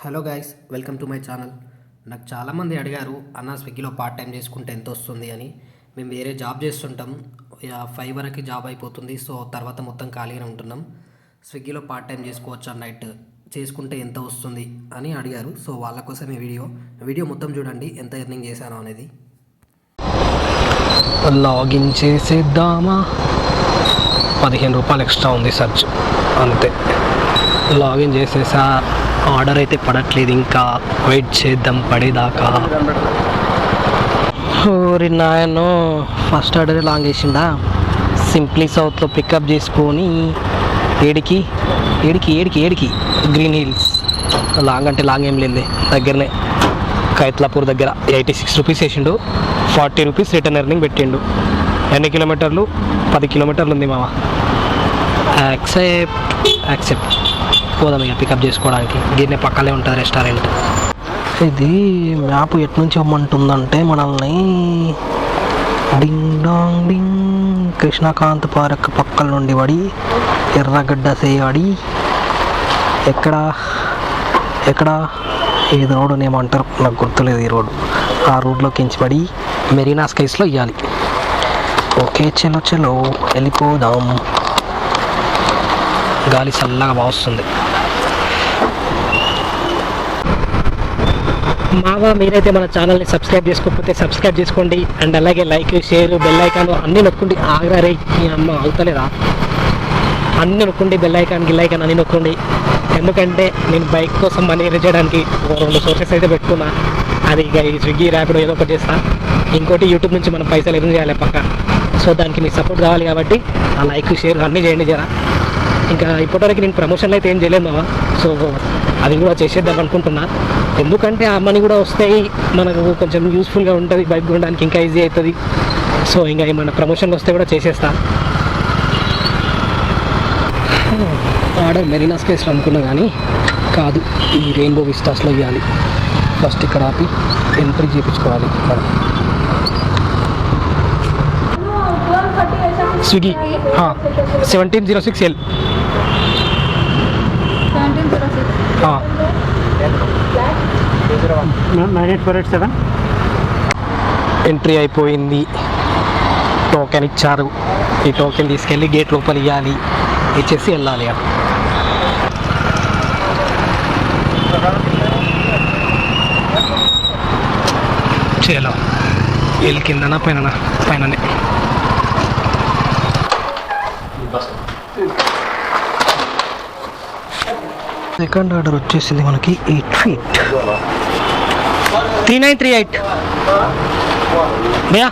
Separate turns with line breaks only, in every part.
Hello guys welcome to my channel. నాకు చాలామంది అడిగారు అన్న స్విగ్గీలో పార్ట్ టైం చేసుకుంటే ఎంత వస్తుంది అని. మేము వేరే జాబ్ చేస్తుంటాం. ఇక ఫైవ్ వరకు జాబ్ అయిపోతుంది. సో తర్వాత మొత్తం ఖాళీగానే ఉంటున్నాం. స్విగ్గీలో పార్ట్ టైం చేసుకోవచ్చు నైట్? చేసుకుంటే ఎంత వస్తుంది అని అడిగారు. సో వాళ్ళ కోసం ఈ వీడియో. వీడియో మొత్తం చూడండి ఎంత ఎర్నింగ్ చేశాను అనేది. లాగిన్ చేసేద్దామా? పదిహేను రూపాయలు ఎక్స్ట్రా ఉంది సర్చ్. అంతే. లాగిన్ చేసేసా. ఆర్డర్ అయితే పడట్లేదు ఇంకా వెయిట్ చేద్దాం పడేదాకా. ఊరి నాయనో ఫస్ట్ ఆర్డర్ లాంగ్ చేసిండా సింప్లీ సౌత్లో పికప్ చేసుకొని ఏడికి ఏడికి ఏడికి ఏడికి గ్రీన్ హిల్స్ లాంగ్ అంటే లాంగ్ ఏం లేదు దగ్గరనే. కైత్లాపూర్ దగ్గర ఎయిటీ సిక్స్ రూపీస్ వేసిండు ఫార్టీ రూపీస్ రిటర్న్ ఎర్నింగ్ పెట్టిండు. ఎన్ని కిలోమీటర్లు? పది కిలోమీటర్లు ఉంది మామ యాక్సెప్ట్ యాక్సెప్ట్ పోదాం ఇక పికప్ చేసుకోవడానికి. దీన్నే పక్కనే ఉంటుంది రెస్టారెంట్ ఇది మ్యాప్ ఎటు నుంచి ఇవ్వమంటుందంటే మనల్ని ding dong ding Krishnakanth park పక్కల నుండి పడి ఎర్రగడ్డ సేయడి ఎక్కడ ఎక్కడ ఈ రోడ్డు ఏమంటారు నాకు గుర్తులేదు ఈ రోడ్డు. ఆ రోడ్లోకి ఎంచిపడి మెరీనా స్కైస్లో ఇవ్వాలి ఓకే చలో చలో వెళ్ళిపోదాం. గాలి చల్లగా బాగా వస్తుంది. మావా మీరైతే మన ఛానల్ని సబ్స్క్రైబ్ చేసుకోకపోతే సబ్స్క్రైబ్ చేసుకోండి. అండ్ అలాగే లైక్ షేర్ బెల్ ఐకాన్ అన్నీ నొక్కండి. ఆగ్రా రే ఈ అమ్మ అవుతలేదా? అన్నీ నొక్కండి బెల్ ఐకాన్ గిల్ ఐకాన్ అన్నీ నొక్కండి. ఎందుకంటే నేను బైక్ కోసం మనీ ఎర్న్ చేయడానికి ఒక రెండు సోర్సెస్ అయితే పెట్టుకున్నా. అది ఇక ఈ స్విగ్గీ ర్యాపిడో ఏదో ఒకటి చేస్తా. ఇంకోటి యూట్యూబ్ నుంచి మనం పైసలు ఎర్న్ చేయాలి పక్క. సో దానికి మీ సపోర్ట్ కావాలి కాబట్టి ఆ లైక్ షేర్ అన్నీ చేయండి జరా. ఇంకా ఇప్పటివరకు నేను ప్రమోషన్లు అయితే ఏం చేయలేదు మామ సో అది కూడా చేసేద్దాం అనుకుంటున్నా. ఎందుకంటే ఆ మనీ కూడా వస్తాయి. మనకు కొంచెం యూస్ఫుల్గా ఉంటుంది బైక్ కొనడానికి ఇంకా ఈజీ అవుతుంది. సో ఇంకా ఏమైనా ప్రమోషన్లు వస్తే కూడా చేసేస్తా. ఆర్డర్ మెరీనా స్పేస్లో అనుకున్నా కానీ కాదు. ఈ రెయిన్బో విస్టాస్లో ఇవ్వాలి ఫస్ట్ ఇక్కడ ఆపి ఎంట్రీ చేయించుకోవాలి మనం Swiggy. Seventeen zero six L
nine eight four eight seven.
Entry అయిపోయింది. టోకెన్ ఇచ్చారు. ఈ టోకెన్ తీసుకెళ్ళి గేట్ లోపల ఇవ్వాలి ఇచ్చేసి వెళ్ళాలి అక్కడ. చేయాల వెళ్ళి కిందనా పైన పైననే. సెకండ్ ఆర్డర్ వచ్చేసింది మనకి eight feet three nine three eight. భయ్యా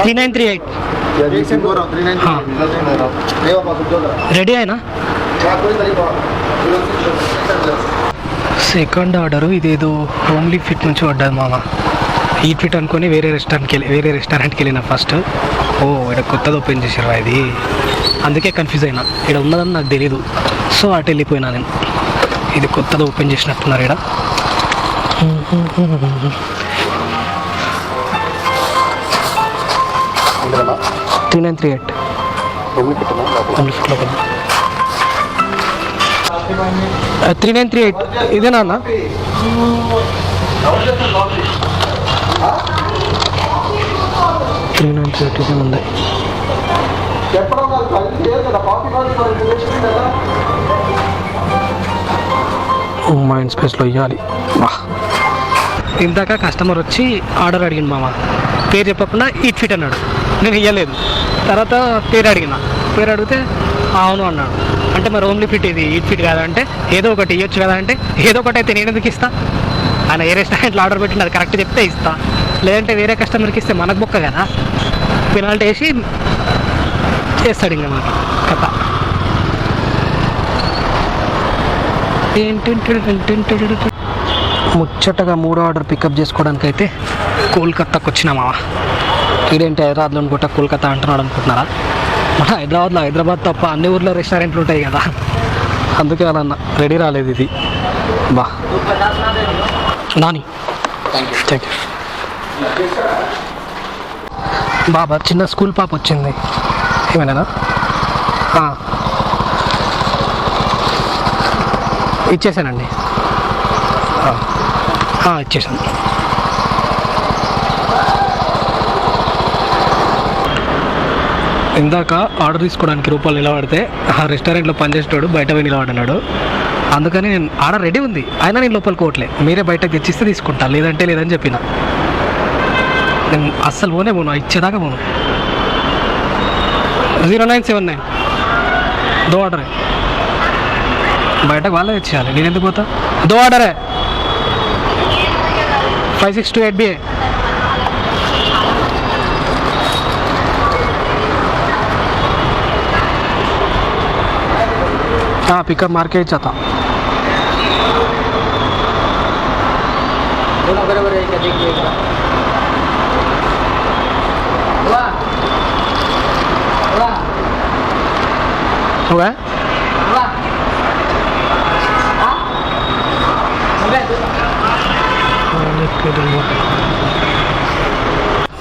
త్రీ నైన్ త్రీ ఎయిట్. हाँ। రెడీ అయినా? సెకండ్ ఆర్డర్ ఇదేదో హోమ్లీ ఫిట్ నుంచి పడ్డది మామ. ఈ ఫిట్ అనుకొని వేరే రెస్టారెంట్కి వెళ్ళి వేరే రెస్టారెంట్కి వెళ్ళిన ఫస్ట్ ఓ ఇక్కడ కొత్తది ఓపెన్ చేసారు ఇది. అందుకే కన్ఫ్యూజ్ అయినా. ఇక్కడ ఉన్నదని నాకు తెలీదు. సో అటు వెళ్ళిపోయినా నేను. ఇది కొత్తది ఓపెన్ చేసినట్టున్నారు ఇక్కడ. Three nine three eight. Three nine three eight. ఇదేనా అన్న త్రీ నైన్ త్రీ ఎయిట్ ఇదే ఉంది మైండ్ స్పేస్లో ఇవ్వాలి ఇందాక కస్టమర్ వచ్చి ఆర్డర్ అడిగింది మామ. పేరు చెప్పకుండా ఈట్ ఫిట్ అన్నాడు. నేను ఇవ్వలేదు తర్వాత పేరు అడిగిన. పేరు అడిగితే అవును అన్నాడు. అంటే మరి ఓన్లీ ఫిట్ ఇది ఈట్ ఫిట్ కాదా అంటే ఏదో ఒకటి ఇవ్వచ్చు కదా అంటే ఏదో ఒకటి అయితే నేను ఎందుకు ఇస్తా? ఆయన ఏ రెస్టారెంట్లో ఆర్డర్ పెట్టిన అది కరెక్ట్ చెప్తే ఇస్తా. లేదంటే వేరే కస్టమర్కి ఇస్తే మనకు బొక్క కదా. పెనాల్టీ వేసి చేస్తాడు ఇంకా మనకి కథ. ముచ్చటగా మూడో ఆర్డర్ పికప్ చేసుకోవడానికి అయితే కోల్కత్తాకి వచ్చినామా ఇదేంటి హైదరాబాద్లో అనుకుంటా కోల్కతా అంటున్నాడు అనుకుంటున్నారా? మన హైదరాబాద్లో హైదరాబాద్ తప్ప అన్ని ఊర్లో రెస్టారెంట్లు ఉంటాయి కదా. అందుకే అలా అన్న రెడీ రాలేదు ఇది. బా. నాని. థ్యాంక్ యూ బాబా చిన్న స్కూల్ పాప వచ్చింది. ఏమైనా ఇచ్చేసానండి. ఇచ్చేసాను. ఇందాక ఆర్డర్ తీసుకోవడానికి రూపాయలు నిలబడితే ఆ రెస్టారెంట్లో పనిచేసేటోడు బయట పోయి నిలబడినాడు. అందుకని నేను ఆర్డర్ రెడీ ఉంది. అయినా నేను లోపలికి పోవట్లే. మీరే బయటకు తెచ్చిస్తే తీసుకుంటా. లేదంటే లేదని చెప్పిన. నేను అస్సలు పోనే పోను. ఇచ్చేదాకా పోను. జీరో నైన్ సెవెన్ నైన్ దో ఆర్డరే బయటకు వాళ్ళే తెచ్చేయాలి నేను ఎందుకు పోతా దో ఆర్డరే five six two eight B हाँ पिकअप मार के ही चाहता
दोनों बराबर है क्या देखिए होगा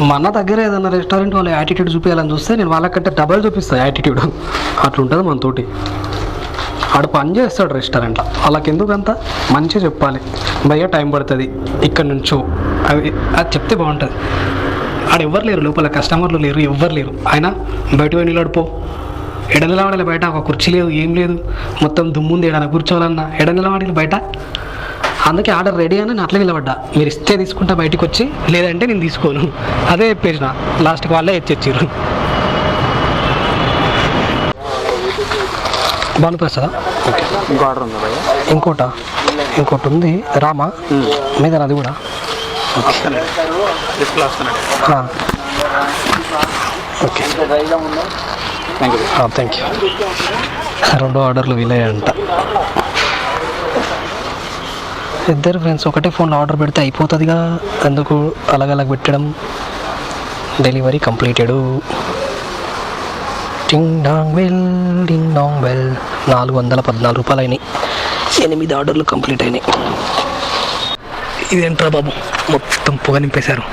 మన దగ్గర ఏదైనా రెస్టారెంట్ వాళ్ళ యాటిట్యూడ్ చూపించాలని చూస్తే నేను వాళ్ళకంటే డబల్ చూపిస్తాను యాటిట్యూడ్ అట్లుంటుంది మనతోటి. ఆడు పని చేస్తాడు రెస్టారెంట్లో వాళ్ళకి ఎందుకంత? మంచిగా చెప్పాలి. భయ్య టైం పడుతుంది. ఇక్కడ నుంచో. అవి అది చెప్తే బాగుంటుంది. ఆడ ఎవ్వరు లేరు లోపల. కస్టమర్లు లేరు ఎవ్వరు లేరు. అయినా బయట పోయి నిలబడిపో. ఎడ నిలబడాలి బయట? ఒక కుర్చీ లేదు ఏం లేదు. మొత్తం దుమ్ముంది ఎడన కూర్చోవాలన్నా. ఎడ నిలబడాలి బయట? అందుకే ఆర్డర్ రెడీ అని నేను అట్లా నిలబడ్డా. మీరు ఇస్తే తీసుకుంటా బయటికి వచ్చి లేదంటే నేను తీసుకోను. అదే చెప్పేసిన. లాస్ట్కి వాళ్ళే ఇచ్చేచ్చారు భానుప్రసాదా?
ఇంకో ఆర్డర్ ఉందా భయ్య?
ఇంకోట? ఇంకోటి ఉంది రామా మీద అది కూడా. Okay.
Thank you
thank you రెండో ఆర్డర్లు వీలయ్యంట. ఇద్దరు ఫ్రెండ్స్ ఒకటే ఫోన్లో ఆర్డర్ పెడితే అయిపోతుందిగా. ఎందుకు అలగలగ పెట్టడం? Delivery completed ting dong bell ding dong bell నాలుగు వందల పద్నాలుగు రూపాయలు అయినాయి ఎనిమిది ఆర్డర్లు కంప్లీట్ అయినాయి. ఇదేంట్రా బాబు? మొత్తం పొగ నింపేశారు.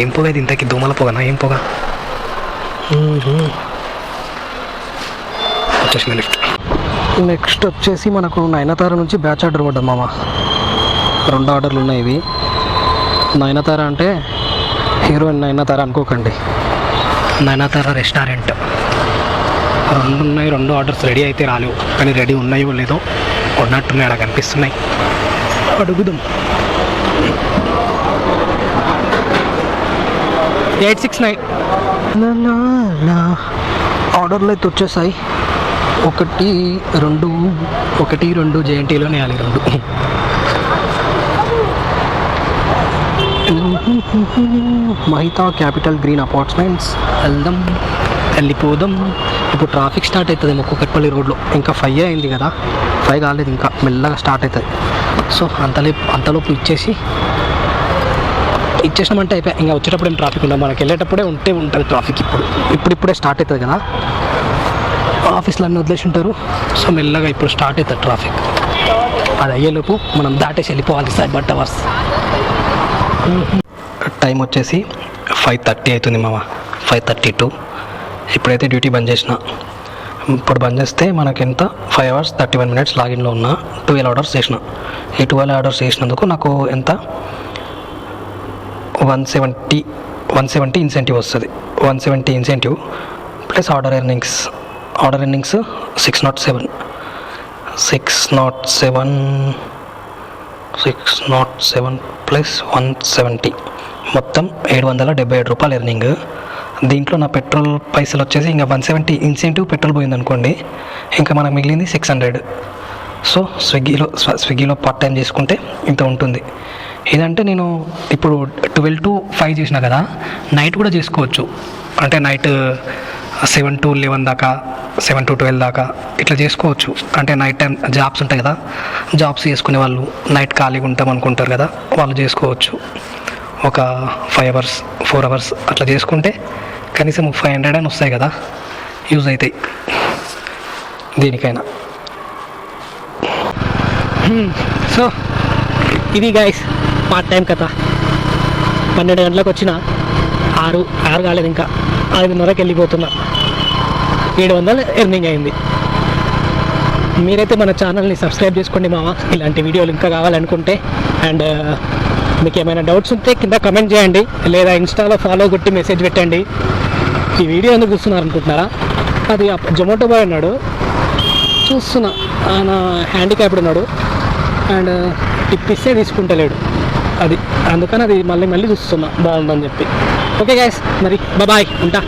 ఏం పొగ ఇది? ఇంతకి దోమల పొగనా? ఏం పొగ. వచ్చేసింది లిఫ్ట్. నెక్స్ట్ వచ్చేసి మనకు నయనతార నుంచి బ్యాచ్ ఆర్డర్ పడ్డది మామ. రెండు ఆర్డర్లు ఉన్నాయి ఇవి. నయనతార అంటే హీరోయిన్ నయనతార అనుకోకండి. నయనతార రెస్టారెంట్. రెండు ఉన్నాయి రెండు ఆర్డర్స్ రెడీ అయితే రాలేవు. కానీ రెడీ ఉన్నాయో లేదో ఉన్నట్టున్నాయి అలా కనిపిస్తున్నాయి. అడుగుదాం. Eight six nine. ఆర్డర్లు అయితే వచ్చేసాయి. ఒకటి రెండు ఒకటి రెండు జేఎన్టీలోనే వేయాలి రెండు. మహితా క్యాపిటల్ గ్రీన్ అపార్ట్మెంట్స్ వెళ్దాం వెళ్ళిపోదాం ఇప్పుడు ట్రాఫిక్ స్టార్ట్ అవుతుంది కుక్కట్పల్లి రోడ్లో. ఇంకా ఫైవ్ అయింది కదా. ఫైవ్ కాలేదు ఇంకా. మెల్లగా స్టార్ట్ అవుతుంది సో అంతలే అంతలోపు ఇచ్చేసి ఇచ్చేసినామంటే అయిపోయి. ఇంకా వచ్చేటప్పుడు ఏం ట్రాఫిక్ ఉండదు. మనకి వెళ్ళేటప్పుడే ఉంటే ఉంటుంది ట్రాఫిక్ ఇప్పుడు. ఇప్పుడు ఇప్పుడే స్టార్ట్ అవుతుంది కదా. ఆఫీస్లో అన్నీ వదిలేసి ఉంటారు సో మెల్లగా ఇప్పుడు స్టార్ట్ అవుతుంది ట్రాఫిక్ అది అయ్యేలోపు మనం దాటేసి వెళ్ళిపోవాలి సార్ బట్ అవర్స్ టైం వచ్చేసి ఫైవ్ థర్టీ అవుతుంది మామ. ఫైవ్ థర్టీ టూ ఇప్పుడైతే డ్యూటీ బంద్ చేసిన. ఇప్పుడు బంద్ చేస్తే మనకి ఎంత? Five hours thirty one minutes లాగిన్లో ఉన్నా ట్వెల్వ్ ఆర్డర్స్ చేసిన. ఈ ట్వెల్వ్ ఆర్డర్స్ చేసినందుకు నాకు ఎంత? One seventy one seventy incentive వస్తుంది. One seventy incentive plus order earnings order earnings six nought seven. Six nought seven six nought seven plus one seventy. మొత్తం ఏడు వందల డెబ్బై ఏడు రూపాయలు ఎర్నింగ్. దీంట్లో నా పెట్రోల్ పైసలు వచ్చేసి ఇంకా వన్ సెవెంటీ ఇన్సెంటివ్ పెట్రోల్ పోయింది అనుకోండి ఇంకా మనకు మిగిలింది సిక్స్ హండ్రెడ్. సో స్విగ్గీలో స్వ- స్విగ్గీలో పార్ట్ టైం చేసుకుంటే ఇంత ఉంటుంది. ఏదంటే నేను ఇప్పుడు ట్వెల్వ్ టు ఫైవ్ చేసిన కదా నైట్ కూడా చేసుకోవచ్చు. అంటే నైట్ సెవెన్ టు లెవెన్ దాకా సెవెన్ టు ట్వెల్వ్ దాకా ఇట్లా చేసుకోవచ్చు. అంటే నైట్ టైం జాబ్స్ ఉంటాయి కదా జాబ్స్ చేసుకునే వాళ్ళు నైట్ ఖాళీగా ఉంటాం అనుకుంటారు కదా వాళ్ళు చేసుకోవచ్చు. ఒక ఫైవ్ అవర్స్ ఫోర్ అవర్స్ అట్లా చేసుకుంటే కనీసం ఫైవ్ హండ్రెడ్ అని వస్తాయి కదా యూజ్ అవుతాయి. దీనికైనా. సో ఇది గైస్ పార్ట్ టైం కథ. పన్నెండు గంటలకు వచ్చిన ఆరు ఆరు కాలేదు ఇంకా. ఐదున్నరకి వెళ్ళిపోతున్నా. ఏడు వందలు ఎర్నింగ్ అయింది. మీరైతే మన ఛానల్ని సబ్స్క్రైబ్ చేసుకోండి మామ ఇలాంటి వీడియోలు ఇంకా కావాలనుకుంటే అండ్ మీకు ఏమైనా డౌట్స్ ఉంటే కింద కమెంట్ చేయండి. లేదా ఇన్స్టాలో ఫాలో కొట్టి మెసేజ్ పెట్టండి. ఈ వీడియో ఎందుకు చూస్తున్నారు అనుకుంటున్నారా అది జొమాటో బాయ్ ఉన్నాడు. చూస్తున్నా. ఆయన హ్యాండిక్యాప్డ్ ఉన్నాడు. అండ్ టిప్ ఇస్తే తీసుకుంటలేడు. అది అందుకని అది మళ్ళీ మళ్ళీ చూస్తున్నా. బాగుందని చెప్పి. ఓకే గైస్ మరి బాయ్ ఉంటా.